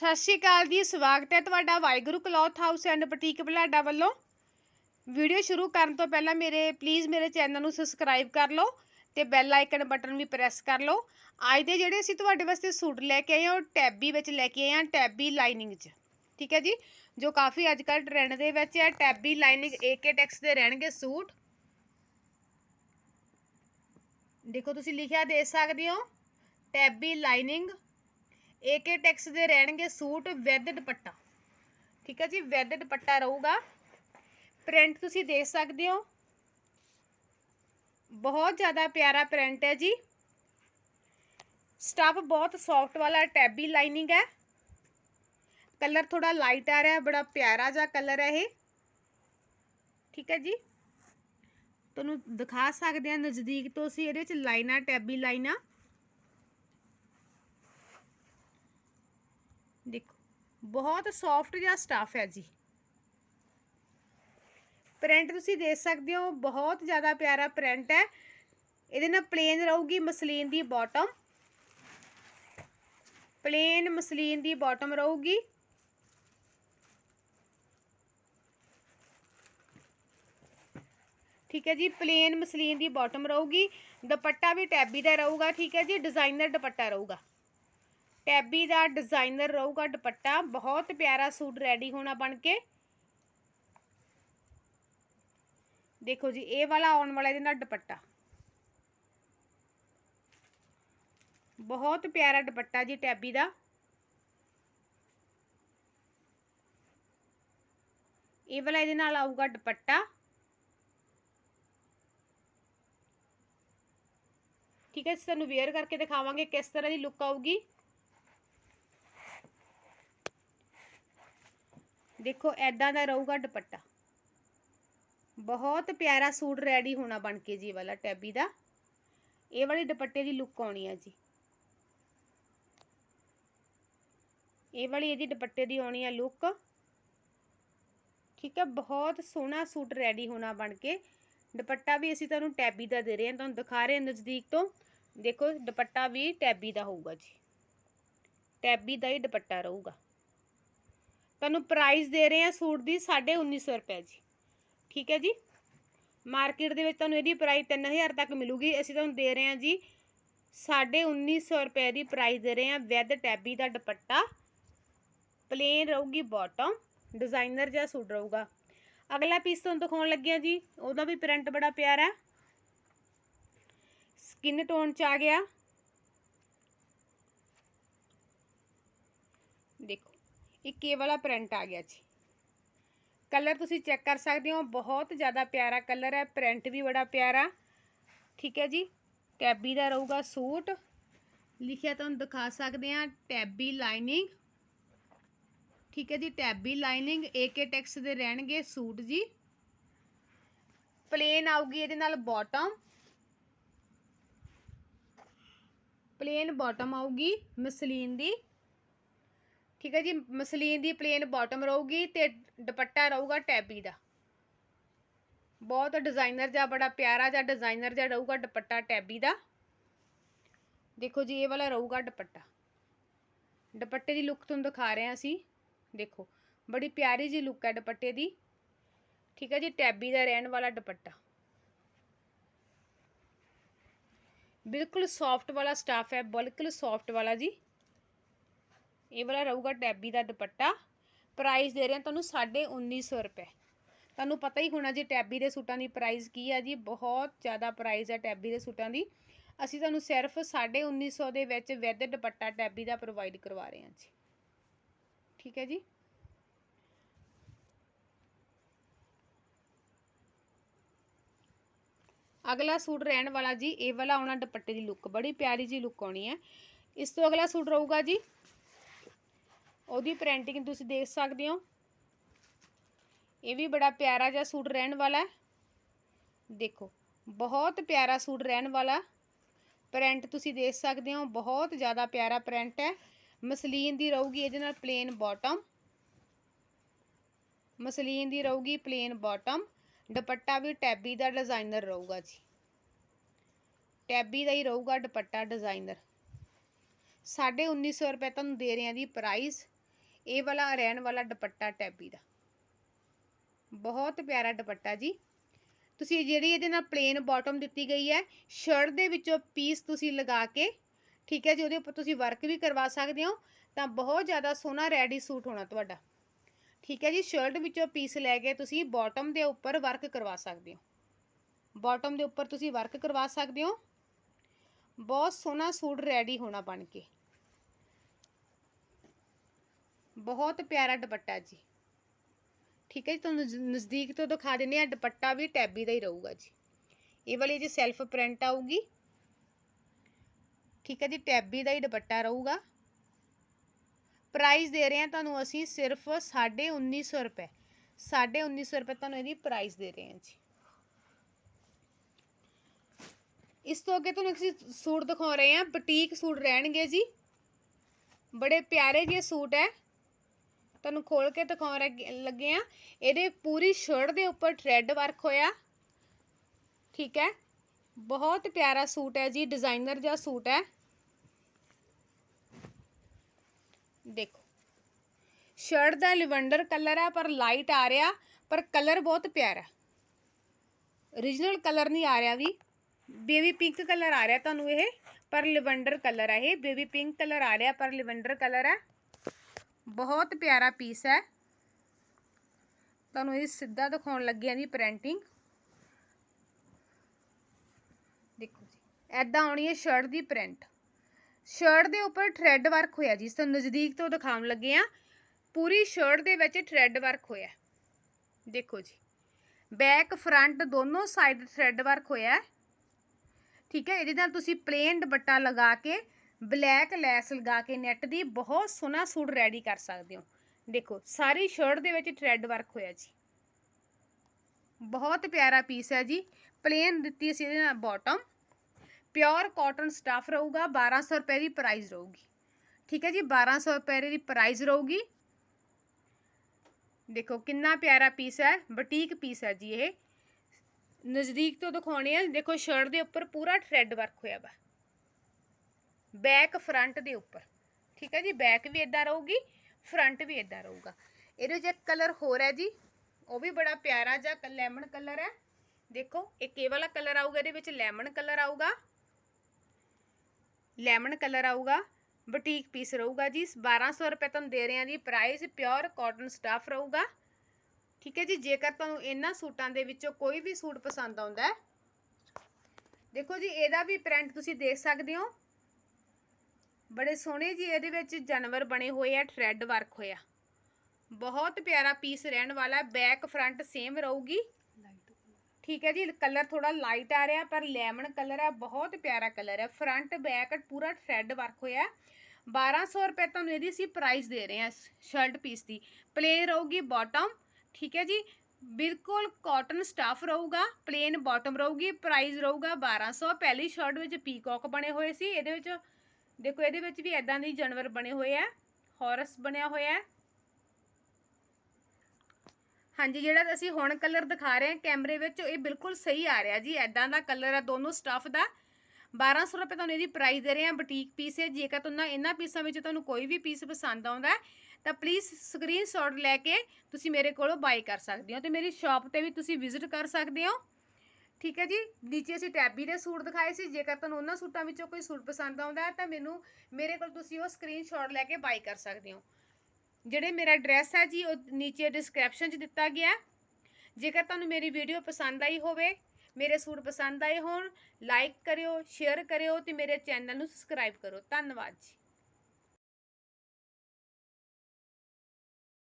ਸਤਿ ਸ਼੍ਰੀ ਅਕਾਲ ਜੀ, ਸਵਾਗਤ ਹੈ ਤੁਹਾਡਾ Waheguru cloth house and boutique Balada ਵੱਲੋਂ। ਵੀਡੀਓ ਸ਼ੁਰੂ ਕਰਨ ਤੋਂ ਪਹਿਲਾਂ ਮੇਰੇ ਪਲੀਜ਼ ਮੇਰੇ ਚੈਨਲ ਨੂੰ ਸਬਸਕ੍ਰਾਈਬ ਕਰ ਲਓ ਤੇ ਬੈਲ ਆਈਕਨ ਬਟਨ ਵੀ ਪ੍ਰੈਸ ਕਰ ਲਓ। ਅੱਜ ਦੇ ਜਿਹੜੇ ਅਸੀਂ ਤੁਹਾਡੇ ਵਾਸਤੇ ਸੂਟ ਲੈ ਕੇ ਆਏ ਹਾਂ, ਉਹ ਟੈਬੀ ਵਿੱਚ ਲੈ ਕੇ ਆਏ ਹਾਂ ਟੈਬੀ ਲਾਈਨਿੰਗ 'ਚ। ਠੀਕ ਹੈ ਜੀ? ਜੋ ਕਾਫੀ ਅੱਜ ਕੱਲ੍ਹ ਟ੍ਰੈਂਡ ਦੇ ਵਿੱਚ ਹੈ ਟੈਬੀ ਲਾਈਨਿੰਗ ਏਕੇ ਟੈਕਸ ਦੇ ਰਹਿਣਗੇ ਸੂਟ। ਦੇਖੋ ਤੁਸੀਂ ਲਿਖਿਆ ਦੇ ਸਕਦੇ ਹੋ ਟੈਬੀ ਲਾਈਨਿੰਗ ਏਕੇ ਟੈਕਸ ਦੇ ਰਹਿਣਗੇ ਸੂਟ ਵਿਦ ਦੁਪੱਟਾ। ਠੀਕ ਹੈ ਜੀ ਵਿਦ ਦੁਪੱਟਾ ਰਹੂਗਾ। ਪ੍ਰਿੰਟ ਤੁਸੀਂ ਦੇਖ ਸਕਦੇ ਹੋ। ਬਹੁਤ ਜ਼ਿਆਦਾ ਪਿਆਰਾ ਪ੍ਰਿੰਟ ਹੈ ਜੀ। ਸਟਫ ਬਹੁਤ ਸੌਫਟ ਵਾਲਾ ਟੈਬੀ ਲਾਈਨਿੰਗ ਹੈ। ਕਲਰ ਥੋੜਾ ਲਾਈਟ ਆ ਰਿਹਾ ਹੈ ਬੜਾ ਪਿਆਰਾ ਜਿਹਾ ਕਲਰ ਹੈ ਇਹ। ਠੀਕ ਹੈ ਜੀ। ਤੁਹਾਨੂੰ ਦਿਖਾ ਸਕਦੇ ਆ ਨਜ਼ਦੀਕ ਤੋਂ ਅਸੀਂ ਇਹਦੇ ਵਿੱਚ ਲਾਈਨਾਂ ਟੈਬੀ ਲਾਈਨਾਂ। ਦੇਖੋ ਬਹੁਤ ਸੌਫਟ ਜਿਹਾ ਸਟਫ ਹੈ ਜੀ ਪ੍ਰਿੰਟ ਤੁਸੀਂ ਦੇਖ ਸਕਦੇ ਹੋ ਬਹੁਤ ਜ਼ਿਆਦਾ ਪਿਆਰਾ ਪ੍ਰਿੰਟ ਹੈ ਇਹਦੇ ਨਾਲ ਪਲੇਨ ਰਹੂਗੀ ਮਸਲੀਨ ਦੀ ਬਾਟਮ ਪਲੇਨ ਮਸਲੀਨ ਦੀ ਬਾਟਮ ਰਹੂਗੀ ਠੀਕ ਹੈ ਜੀ ਪਲੇਨ ਮਸਲੀਨ ਦੀ ਬਾਟਮ ਰਹੂਗੀ ਦੁਪੱਟਾ ਵੀ ਟੈਬੀ ਦਾ ਰਹੂਗਾ ਠੀਕ ਹੈ ਜੀ ਡਿਜ਼ਾਈਨਰ ਦੁਪੱਟਾ ਰਹੂਗਾ ਟੈਬੀ ਦਾ ਡਿਜ਼ਾਈਨਰ ਰਹੂਗਾ ਦੁਪੱਟਾ। ਬਹੁਤ ਪਿਆਰਾ ਸੂਟ ਰੈਡੀ ਹੋਣਾ ਬਣ ਕੇ। ਦੇਖੋ ਜੀ, ਇਹ ਵਾਲਾ ਆਉਣ ਵਾਲਾ ਇਹਦੇ ਨਾਲ ਦੁਪੱਟਾ। ਬਹੁਤ ਪਿਆਰਾ ਦੁਪੱਟਾ ਜੀ ਟੈਬੀ ਦਾ। ਇਹ ਵਾਲਾ ਇਹਦੇ ਨਾਲ ਆਊਗਾ ਦੁਪੱਟਾ। ਠੀਕ ਹੈ ਤੁਹਾਨੂੰ ਵੇਅਰ ਕਰਕੇ ਦਿਖਾਵਾਂਗੇ ਕਿਸ ਤਰ੍ਹਾਂ ਦੀ ਲੁੱਕ ਆਊਗੀ। ਦੇਖੋ ਐਦਾਂ ਦਾ ਰਹੂਗਾ ਦੁਪੱਟਾ। ਬਹੁਤ ਪਿਆਰਾ ਸੂਟ ਰੈਡੀ ਹੋਣਾ ਬਣ ਕੇ ਜੀ ਵਾਲਾ ਟੈਬੀ ਦਾ। ਇਹ ਵਾਲੀ ਦੁਪੱਟੇ ਦੀ ਲੁੱਕ ਆਉਣੀ ਆ ਜੀ। ਇਹ ਵਾਲੀ ਇਹਦੀ ਦੁਪੱਟੇ ਦੀ ਆਉਣੀ ਆ ਲੁੱਕ ਠੀਕ ਹੈ ਬਹੁਤ ਸੋਹਣਾ ਸੂਟ ਰੈਡੀ ਹੋਣਾ ਬਣ ਕੇ। ਦੁਪੱਟਾ ਵੀ ਅਸੀਂ ਤੁਹਾਨੂੰ ਟੈਬੀ ਦਾ ਦੇ ਰਹੇ ਹਾਂ, ਤੁਹਾਨੂੰ ਦਿਖਾ ਰਹੇ ਹਾਂ ਨਜ਼ਦੀਕ ਤੋਂ। ਦੇਖੋ, ਦੁਪੱਟਾ ਵੀ ਟੈਬੀ ਦਾ ਹੋਊਗਾ ਜੀ। ਟੈਬੀ ਦਾ ਹੀ ਦੁਪੱਟਾ ਰਹੂਗਾ। ਤੁਹਾਨੂੰ ਪ੍ਰਾਈਸ ਦੇ ਰਹੇ ਹਾਂ ਸੂਟ ਦੀ 1950 ਰੁਪਏ ਜੀ। ਠੀਕ ਹੈ ਜੀ? ਮਾਰਕੀਟ ਦੇ ਵਿੱਚ ਤੁਹਾਨੂੰ ਇਹਦੀ ਪ੍ਰਾਈਸ 3000 ਤੱਕ ਮਿਲੂਗੀ। ਅਸੀਂ ਤੁਹਾਨੂੰ ਦੇ ਰਹੇ ਹਾਂ ਜੀ 1950 ਰੁਪਏ ਦੀ ਪ੍ਰਾਈਸ ਦੇ ਰਹੇ ਹਾਂ ਵਿਦ ਟੈਬੀ ਦਾ ਦੁਪੱਟਾ। ਪਲੇਨ ਰਹੂਗੀ ਬਾਟਮ ਡਿਜ਼ਾਈਨਰ ਜਿਹਾ ਸੂਟ ਰਹੂਗਾ। ਅਗਲਾ ਪੀਸ ਤੁਹਾਨੂੰ ਦਿਖਾਉਣ ਲੱਗਿਆ ਜੀ, ਉਹਦਾ ਵੀ ਪ੍ਰਿੰਟ ਬੜਾ ਪਿਆਰਾ। ਹੈ ਸਕਿਨ ਟੋਨ ਚ ਆ ਗਿਆ ਦੇਖੋ ਇੱਕ ਇਹ ਵਾਲਾ ਪ੍ਰਿੰਟ ਆ ਗਿਆ ਜੀ। ਕਲਰ ਤੁਸੀਂ ਚੈੱਕ ਕਰ ਸਕਦੇ ਹੋ, ਬਹੁਤ ਜ਼ਿਆਦਾ ਪਿਆਰਾ ਕਲਰ ਹੈ ਪ੍ਰਿੰਟ ਵੀ ਬੜਾ ਪਿਆਰਾ। ਠੀਕ ਹੈ ਜੀ ਟੈਬੀ ਦਾ ਰਹੂਗਾ ਸੂਟ। ਲਿਖਿਆ ਤੁਹਾਨੂੰ ਦਿਖਾ ਸਕਦੇ ਆ ਟੈਬੀ ਲਾਈਨਿੰਗ ਠੀਕ ਹੈ ਜੀ ਟੈਬੀ ਲਾਈਨਿੰਗ ਏਕੇ ਟੈਕਸ ਦੇ ਰਹਿਣਗੇ ਸੂਟ ਜੀ। ਪਲੇਨ ਆਊਗੀ ਇਹਦੇ ਨਾਲ ਬਾਟਮ ਪਲੇਨ ਬਾਟਮ ਆਊਗੀ ਮਸਲੀਨ ਦੀ। ਠੀਕ ਹੈ ਜੀ, ਮਸਲੀਨ ਦੀ ਪਲੇਨ ਬਾਟਮ ਰਹੂਗੀ ਤੇ ਦੁਪੱਟਾ ਰਹੂਗਾ ਟੈਬੀ ਦਾ। ਬਹੁਤ ਡਿਜ਼ਾਈਨਰ ਜਿਹਾ, ਬੜਾ ਪਿਆਰਾ ਜਿਹਾ ਡਿਜ਼ਾਈਨਰ ਜਿਹਾ ਰਹੂਗਾ ਦੁਪੱਟਾ ਟੈਬੀ ਦਾ। ਦੇਖੋ ਜੀ, ਇਹ ਵਾਲਾ ਰਹੂਗਾ ਦੁਪੱਟਾ। ਦੁਪੱਟੇ ਦੀ ਲੁੱਕ ਤੁਹਾਨੂੰ ਦਿਖਾ ਰਹੇ ਹਾਂ ਅਸੀਂ। ਦੇਖੋ, ਬੜੀ ਪਿਆਰੀ ਜੀ ਲੁੱਕ ਹੈ ਦੁਪੱਟੇ ਦੀ। ਠੀਕ ਹੈ ਜੀ ਟੈਬੀ ਦਾ ਰਹਿਣ ਵਾਲਾ ਦੁਪੱਟਾ। ਬਿਲਕੁਲ ਸੌਫਟ ਵਾਲਾ ਸਟਾਫ ਹੈ, ਬਿਲਕੁਲ ਸੌਫਟ ਵਾਲਾ ਜੀ। ਇਹ ਵਾਲਾ ਰਹੂਗਾ ਟੈਬੀ ਦਾ ਦੁਪੱਟਾ। ਪ੍ਰਾਈਸ ਦੇ ਰਹੇ ਹਾਂ ਤੁਹਾਨੂੰ 1950 ਰੁਪਏ। ਤੁਹਾਨੂੰ ਪਤਾ ਹੀ ਹੋਣਾ ਜੀ ਟੈਬੀ ਦੇ ਸੂਟਾਂ ਦੀ ਪ੍ਰਾਈਸ ਕੀ ਹੈ ਜੀ, ਬਹੁਤ ਜ਼ਿਆਦਾ ਪ੍ਰਾਈਸ ਹੈ ਟੈਬੀ ਦੇ ਸੂਟਾਂ ਦੀ। ਅਸੀਂ ਤੁਹਾਨੂੰ ਸਿਰਫ 1950 ਦੇ ਵਿੱਚ ਵਿਦ ਦੁਪੱਟਾ ਟੈਬੀ ਦਾ ਪ੍ਰੋਵਾਈਡ ਕਰਵਾ ਰਹੇ ਹਾਂ ਜੀ। ਠੀਕ ਹੈ ਜੀ? ਅਗਲਾ ਸੂਟ ਰਹਿਣ ਵਾਲਾ ਜੀ, ਇਹ ਵਾਲਾ ਆਉਣਾ ਦੁਪੱਟੇ ਦੀ ਲੁੱਕ ਬੜੀ ਪਿਆਰੀ ਜੀ ਲੁੱਕ ਆਉਣੀ ਹੈ। ਇਸ ਤੋਂ ਅਗਲਾ ਸੂਟ ਰਹੂਗਾ ਜੀ ਉਹਦੀ ਪ੍ਰਿੰਟਿੰਗ ਤੁਸੀਂ ਦੇਖ ਸਕਦੇ ਹੋ। ਇਹ ਵੀ ਬੜਾ ਪਿਆਰਾ ਜਿਹਾ ਸੂਟ ਰਹਿਣ ਵਾਲਾ ਦੇਖੋ, ਬਹੁਤ ਪਿਆਰਾ ਸੂਟ ਰਹਿਣ ਵਾਲਾ। ਪ੍ਰਿੰਟ ਤੁਸੀਂ ਦੇਖ ਸਕਦੇ ਹੋ, ਬਹੁਤ ਜ਼ਿਆਦਾ ਪਿਆਰਾ ਪ੍ਰਿੰਟ ਹੈ। ਮਸਲੀਨ ਦੀ ਰਹੂਗੀ ਇਹਦੇ ਨਾਲ ਪਲੇਨ ਬਾਟਮ ਮਸਲੀਨ ਦੀ ਰਹੂਗੀ ਪਲੇਨ ਬਾਟਮ ਦੁਪੱਟਾ ਵੀ ਟੈਬੀ ਦਾ ਡਿਜ਼ਾਈਨਰ ਰਹੂਗਾ ਜੀ। ਟੈਬੀ ਦਾ ਹੀ ਰਹੂਗਾ ਦੁਪੱਟਾ ਡਿਜ਼ਾਈਨਰ 1950 ਰੁਪਏ ਤੁਹਾਨੂੰ ਦੇ ਰਹੇ ਹਾਂ ਜੀ ਪ੍ਰਾਈਸ ਇਹ ਵਾਲਾ ਰਹਿਣ ਵਾਲਾ ਦੁਪੱਟਾ ਟੈਬੀ ਦਾ। ਬਹੁਤ ਪਿਆਰਾ ਦੁਪੱਟਾ ਜੀ। ਤੁਸੀਂ ਜਿਹੜੀ ਇਹਦੇ ਨਾਲ ਪਲੇਨ ਬਾਟਮ ਦਿੱਤੀ ਗਈ ਹੈ ਸ਼ਰਟ ਦੇ ਵਿੱਚੋਂ ਪੀਸ ਤੁਸੀਂ ਲਗਾ ਕੇ, ਠੀਕ ਹੈ ਜੀ, ਉਹਦੇ ਉੱਪਰ ਤੁਸੀਂ ਵਰਕ ਵੀ ਕਰਵਾ ਸਕਦੇ ਹੋ, ਤਾਂ ਬਹੁਤ ਜ਼ਿਆਦਾ ਸੋਹਣਾ ਰੈਡੀ ਸੂਟ ਹੋਣਾ ਤੁਹਾਡਾ। ਠੀਕ ਹੈ ਜੀ ਸ਼ਰਟ ਵਿੱਚੋਂ ਪੀਸ ਲੈ ਕੇ ਤੁਸੀਂ ਬਾਟਮ ਦੇ ਉੱਪਰ ਵਰਕ ਕਰਵਾ ਸਕਦੇ ਹੋ। ਬਾਟਮ ਦੇ ਉੱਪਰ ਤੁਸੀਂ ਵਰਕ ਕਰਵਾ ਸਕਦੇ ਹੋ। ਬਹੁਤ ਸੋਹਣਾ ਸੂਟ ਰੈਡੀ ਹੋਣਾ ਬਣ ਕੇ। ਬਹੁਤ ਪਿਆਰਾ ਦੁਪੱਟਾ ਜੀ। ਠੀਕ ਹੈ ਜੀ, ਤੁਹਾਨੂੰ ਨਜ਼ਦੀਕ ਤੋਂ ਦਿਖਾ ਦਿੰਦੇ ਆ ਦੁਪੱਟਾ ਵੀ ਟੈਬੀ ਦਾ ਹੀ ਰਹੂਗਾ ਜੀ। ਇਹ ਵਾਲੀ ਜੀ ਸੈਲਫ ਪ੍ਰਿੰਟ ਆਊਗੀ। ਠੀਕ ਹੈ ਜੀ, ਟੈਬੀ ਦਾ ਹੀ ਦੁਪੱਟਾ ਰਹੂਗਾ। ਪ੍ਰਾਈਸ ਦੇ ਰਹੇ ਹਾਂ ਤੁਹਾਨੂੰ ਅਸੀਂ ਸਿਰਫ 1950 ਰੁਪਏ। 1950 ਰੁਪਏ ਤੁਹਾਨੂੰ ਇਹਦੀ ਪ੍ਰਾਈਸ ਦੇ ਰਹੇ ਹਾਂ ਜੀ। ਇਸ ਤੋਂ ਅੱਗੇ ਤੁਹਾਨੂੰ ਅਸੀਂ ਸੂਟ ਦਿਖਾ ਰਹੇ ਹਾਂ, ਬੁਟੀਕ ਸੂਟ ਰਹਿਣਗੇ ਜੀ। ਬੜੇ ਪਿਆਰੇ ਜਿਹੇ ਸੂਟ ਹੈ। ਤੁਹਾਨੂੰ ਖੋਲ ਕੇ ਦਿਖਾਉਣ ਲੱਗੇ- ਲੱਗੇ ਆ ਇਹਦੇ ਪੂਰੀ ਸ਼ਰਟ ਦੇ ਉੱਪਰ ਥ੍ਰੈਡ ਵਰਕ ਹੋਇਆ। ਠੀਕ ਹੈ? ਬਹੁਤ ਪਿਆਰਾ ਸੂਟ ਹੈ ਜੀ ਡਿਜ਼ਾਈਨਰ ਜਿਹਾ ਸੂਟ ਹੈ। ਦੇਖੋ। ਸ਼ਰਟ ਦਾ ਲਿਵੰਡਰ ਕਲਰ ਹੈ ਪਰ ਲਾਈਟ ਆ ਰਿਹਾ, ਪਰ ਕਲਰ ਬਹੁਤ ਪਿਆਰਾ। origignal ਕਲਰ ਨਹੀਂ ਆ ਰਿਹਾ ਵੀ। ਬੇਬੀ ਪਿੰਕ ਕਲਰ ਆ ਰਿਹਾ ਤੁਹਾਨੂੰ ਇਹ, ਪਰ ਲਿਵੰਡਰ ਕਲਰ ਹੈ ਇਹ। ਬੇਬੀ ਪਿੰਕ ਕਲਰ ਆ ਰਿਹਾ, ਪਰ ਲਿਵੰਡਰ ਕਲਰ ਹੈ ਬਹੁਤ ਪਿਆਰਾ ਪੀਸ ਹੈ। ਤੁਹਾਨੂੰ ਇਹ ਸਿੱਧਾ ਦਿਖਾਉਣ ਲੱਗਿਆ ਦੀ ਪ੍ਰਿੰਟਿੰਗ ਦੇਖੋ ਜੀ ਐਦਾਂ ਆਉਣੀ ਹੈ ਸ਼ਰਟ ਦੀ ਪ੍ਰਿੰਟ ਸ਼ਰਟ ਦੇ ਉੱਪਰ ਥ੍ਰੈਡ ਵਰਕ ਹੋਇਆ ਜੀ ਤੁਹਾਨੂੰ ਨਜ਼ਦੀਕ ਤੋਂ ਦਿਖਾਉਣ ਲੱਗੇ ਆ ਪੂਰੀ ਸ਼ਰਟ ਦੇ ਵਿੱਚ ਥ੍ਰੈਡ ਵਰਕ ਹੋਇਆ ਦੇਖੋ ਜੀ ਬੈਕ ਫਰੰਟ ਦੋਨੋਂ ਸਾਈਡ ਥ੍ਰੈਡ ਵਰਕ ਹੋਇਆ ਠੀਕ ਹੈ, ਇਹਦੇ ਨਾਲ ਤੁਸੀਂ ਪਲੇਨ ਦੁਪੱਟਾ ਲਗਾ ਕੇ ਬਲੈਕ ਲੈਸ ਲਗਾ ਕੇ ਨੈਟ ਦੀ ਬਹੁਤ ਸੋਹਣਾ ਸੂਟ ਰੈਡੀ ਕਰ ਸਕਦੇ ਹੋ। ਦੇਖੋ, ਸਾਰੀ ਸ਼ਰਟ ਦੇ ਵਿੱਚ ਥ੍ਰੈਡ ਵਰਕ ਹੋਇਆ ਜੀ। ਬਹੁਤ ਪਿਆਰਾ ਪੀਸ ਹੈ ਜੀ। ਪਲੇਨ ਦਿੱਤੀ ਸੀ ਇਹਦੇ ਨਾਲ ਬਾਟਮ ਪਿਓਰ ਕਾਟਨ ਸਟਫ ਰਹੂਗਾ 1200 ਰੁਪਏ ਦੀ ਪ੍ਰਾਈਸ ਰਹੂਗੀ। ਠੀਕ ਹੈ ਜੀ 1200 ਰੁਪਏ ਦੀ ਪ੍ਰਾਈਸ ਰਹੂਗੀ। ਦੇਖੋ, ਕਿੰਨਾ ਪਿਆਰਾ ਪੀਸ ਹੈ, ਬੁਟੀਕ ਪੀਸ ਹੈ ਜੀ ਇਹ। ਨਜ਼ਦੀਕ ਤੋਂ ਦਿਖਾਉਣੇ ਆ। ਦੇਖੋ ਸ਼ਰਟ ਦੇ ਉੱਪਰ ਪੂਰਾ ਥ੍ਰੈਡ ਵਰਕ ਹੋਇਆ ਵਾ। ਬੈਕ ਫਰੰਟ ਦੇ ਉੱਪਰ, ਠੀਕ ਹੈ ਜੀ, ਬੈਕ ਵੀ ਇਦਾਂ ਰਹੂਗੀ, ਫਰੰਟ ਵੀ ਇਦਾਂ ਰਹੂਗਾ। ਇਹਦੇ ਵਿੱਚ ਕਲਰ ਹੋਰ ਹੈ ਜੀ, ਉਹ ਵੀ ਬੜਾ ਪਿਆਰਾ ਜਿਹਾ ਲੈਮਨ ਕਲਰ ਹੈ। ਦੇਖੋ, ਇੱਕ ਇਹ ਵਾਲਾ ਕਲਰ ਆਊਗਾ, ਇਹਦੇ ਵਿੱਚ ਲੈਮਨ ਕਲਰ ਆਊਗਾ। ਲੈਮਨ ਕਲਰ ਆਊਗਾ ਬੁਟੀਕ ਪੀਸ ਰਹੂਗਾ ਜੀ 1200 ਰੁਪਏ ਤੁਹਾਨੂੰ ਦੇ ਰਹੇ ਹਾਂ ਜੀ ਪ੍ਰਾਈਸ ਪਿਓਰ ਕਾਟਨ ਸਟਫ ਰਹੂਗਾ। ਠੀਕ ਹੈ ਜੀ, ਜੇਕਰ ਤੁਹਾਨੂੰ ਇਹਨਾਂ ਸੂਟਾਂ ਦੇ ਵਿੱਚੋਂ ਕੋਈ ਵੀ ਸੂਟ ਪਸੰਦ ਆਉਂਦਾ ਹੈ। ਦੇਖੋ ਜੀ, ਇਹਦਾ ਵੀ ਪ੍ਰਿੰਟ ਤੁਸੀਂ ਦੇਖ ਸਕਦੇ ਹੋ। ਬੜੇ ਸੋਹਣੇ ਜੀ ਇਹਦੇ ਵਿੱਚ ਜਾਨਵਰ ਬਣੇ ਹੋਏ ਆ ਥ੍ਰੈਡ ਵਰਕ ਹੋਇਆ। ਬਹੁਤ ਪਿਆਰਾ ਪੀਸ ਰਹਿਣ ਵਾਲਾ ਬੈਕ ਫਰੰਟ ਸੇਮ ਰਹੂਗੀ। ਠੀਕ ਹੈ ਜੀ ਕਲਰ ਥੋੜਾ ਲਾਈਟ ਆ ਰਿਹਾ, ਪਰ ਲੈਮਨ ਕਲਰ ਹੈ ਬਹੁਤ ਪਿਆਰਾ ਕਲਰ ਹੈ। ਫਰੰਟ ਬੈਕ ਪੂਰਾ ਥ੍ਰੈਡ ਵਰਕ ਹੋਇਆ। 1200 ਰੁਪਏ ਤੁਹਾਨੂੰ ਇਹਦੀ ਅਸੀਂ ਪ੍ਰਾਈਸ ਦੇ ਰਹੇ ਹਾਂ ਸ਼ਰਟ ਪੀਸ ਦੀ। ਪਲੇਨ ਰਹੂਗੀ ਬਾਟਮ ਠੀਕ ਹੈ ਜੀ। ਬਿਲਕੁਲ ਕਾਟਨ ਸਟਫ ਰਹੂਗਾ ਪਲੇਨ ਬਾਟਮ ਰਹੂਗੀ ਪ੍ਰਾਈਸ ਰਹੂਗਾ 1200 ਪਹਿਲੀ ਸ਼ਰਟ ਵਿੱਚ ਪੀਕੌਕ ਬਣੇ ਹੋਏ ਸੀ, ਇਹਦੇ ਵਿੱਚ ਦੇਖੋ, ਇਹਦੇ ਵਿੱਚ ਵੀ ਐਦਾਂ ਦੇ ਜਾਨਵਰ ਬਣੇ ਹੋਏ ਆ। ਹੌਰਸ ਬਣਿਆ ਹੋਇਆ ਹੈ। ਹਾਂਜੀ, ਜਿਹੜਾ ਅਸੀਂ ਹੁਣ ਕਲਰ ਦਿਖਾ ਰਹੇ ਹਾਂ ਕੈਮਰੇ ਵਿੱਚ, ਇਹ ਬਿਲਕੁਲ ਸਹੀ ਆ ਰਿਹਾ ਜੀ। ਐਦਾਂ ਦਾ ਕਲਰ ਹੈ ਦੋਨੋਂ ਸਟਫ ਦਾ। 1200 ਰੁਪਏ ਤੁਹਾਨੂੰ ਇਹਦੀ ਪ੍ਰਾਈਸ ਦੇ ਰਹੇ ਹਾਂ। ਬੁਟੀਕ ਪੀਸ ਹੈ। ਜੇਕਰ ਤੁਹਾਨੂੰ ਇਹਨਾਂ ਪੀਸਾਂ ਵਿੱਚ ਤੁਹਾਨੂੰ ਕੋਈ ਵੀ ਪੀਸ ਪਸੰਦ ਆਉਂਦਾ ਤਾਂ ਪਲੀਜ਼ ਸਕਰੀਨਸ਼ਾਟ ਲੈ ਕੇ ਤੁਸੀਂ ਮੇਰੇ ਕੋਲੋਂ ਬਾਈ ਕਰ ਸਕਦੇ ਹੋ ਤੇ ਮੇਰੀ ਸ਼ਾਪ ਤੇ ਵੀ ਤੁਸੀਂ ਵਿਜ਼ਿਟ ਕਰ ਸਕਦੇ ਹੋ। ਠੀਕ ਹੈ ਜੀ, ਨੀਚੇ ਅਸੀਂ ਟੈਬੀ ਦੇ ਸੂਟ ਦਿਖਾਏ ਸੀ, ਜੇਕਰ ਤੁਹਾਨੂੰ ਉਹਨਾਂ ਸੂਟਾਂ ਵਿੱਚੋਂ ਕੋਈ ਸੂਟ ਪਸੰਦ ਆਉਂਦਾ ਹੈ, ਤਾਂ ਮੈਨੂੰ, ਮੇਰੇ ਕੋਲ ਤੁਸੀਂ ਉਹ ਸਕਰੀਨਸ਼ਾਟ ਲੈ ਕੇ ਬਾਈ ਕਰ ਸਕਦੇ ਹੋ। ਜਿਹੜੇ ਮੇਰਾ ਐਡਰੈਸ ਹੈ ਜੀ, ਉਹ ਨੀਚੇ ਡਿਸਕ੍ਰਿਪਸ਼ਨ 'ਚ ਦਿੱਤਾ ਗਿਆ ਜੇਕਰ ਤੁਹਾਨੂੰ ਮੇਰੀ ਵੀਡੀਓ ਪਸੰਦ ਆਈ ਹੋਵੇ, ਮੇਰੇ ਸੂਟ ਪਸੰਦ ਆਏ ਹੋਣ ਲਾਈਕ ਕਰਿਓ ਸ਼ੇਅਰ ਕਰਿਓ ਤੇ ਮੇਰੇ ਚੈਨਲ ਨੂੰ ਸਬਸਕ੍ਰਾਈਬ ਕਰੋ। ਧੰਨਵਾਦ ਜੀ।